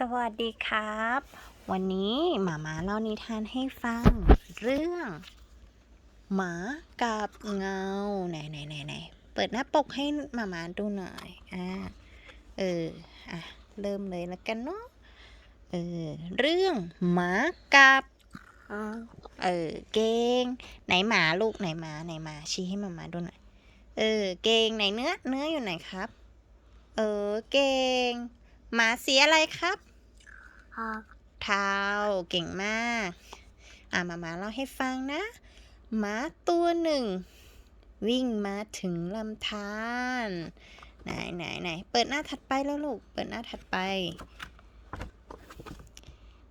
สวัสดีครับ วันนี้หมามาเล่านิทานให้ฟัง เรื่อง หมากับเงาไหนไหนไหนไหนเปิดหน้าปกให้หมามาดูหน่อยอ่าเอออะเริ่มเลยแล้วกันเนาะเออเรื่องหมากับเออเก่งไหนหมาลูกไหนหมาไหนหมาชี้ให้หมามาดูหน่อยเออเก่งไหนเนื้อเนื้ออยู่ไหนครับ เออเก่ง หมาสีอะไรครับเท้าเก่งมาก อ่ามามาเล่าให้ฟังนะ หมาตัวหนึ่ง วิ่งมาถึงลำธารไหนไหนไหนเปิดหน้าถัดไปแล้วลูก เปิดหน้าถัดไป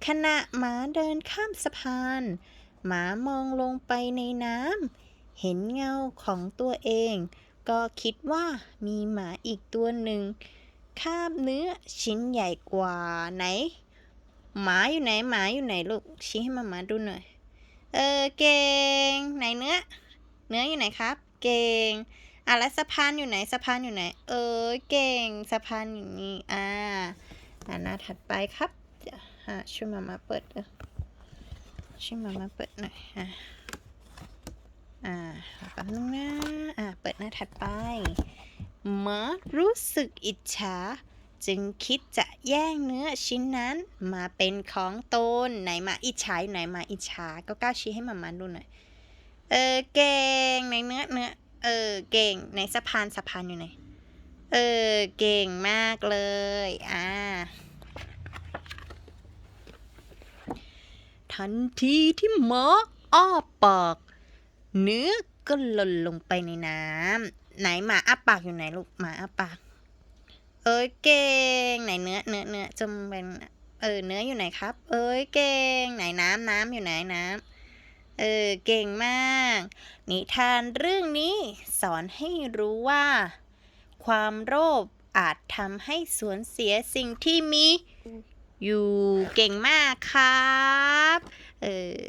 ขณะหมาเดินข้ามสะพาน หมามองลงไปในน้ำเห็นเงาของตัวเอง ก็คิดว่ามีหมาอีกตัวหนึ่ง คาบเนื้อชิ้นใหญ่กว่าไหน หมาอยู่ไหนหมาอยู่ไหนลูกชี้ให้มามาดูหน่อย เออเก่งไหนเนื้อ เนื้ออยู่ไหนครับ เก่งอะแล้วสะพานอยู่ไหนสะพานอยู่ไหน เออเก่งสะพานอยู่นี่อ่าอ่าหน้าถัดไปครับเดี๋ยวอ่าช่วยมามาเปิดเออช่วยมามาเปิดหน่อยอ่าอ่าแป๊บนึงนะอ่าเปิดหน้าถัดไป หมารู้สึกอิจฉา จึงคิดจะแย่งเนื้อชิ้นนั้นมาเป็นของตนไหนมาอิจฉาไหนมาอิจฉาก็กล้าชี้ให้มามาดูหน่อยเออเก่งในเนื้อเนื้อเออเก่งในสะพานสะพานอยู่ไหนเออเก่งมากเลยอ่าทันทีที่หมออ้าปากเนื้อ ก็หล่นลงไปในน้ำไหนหมาอ้าปากอยู่ไหนลูกหมาอ้าปาก เอ้ยเก่งไหนเนื้อเนื้อเนื้อจมเป็นเออเนื้ออยู่ไหนครับ เอ้ยเก่งไหนน้ำน้ำอยู่ไหนน้ำเออเก่งมาก นิทานเรื่องนี้สอนให้รู้ว่า ความโลภอาจทำให้สูญเสียสิ่งที่มีอยู่เก่งมากครับ เออ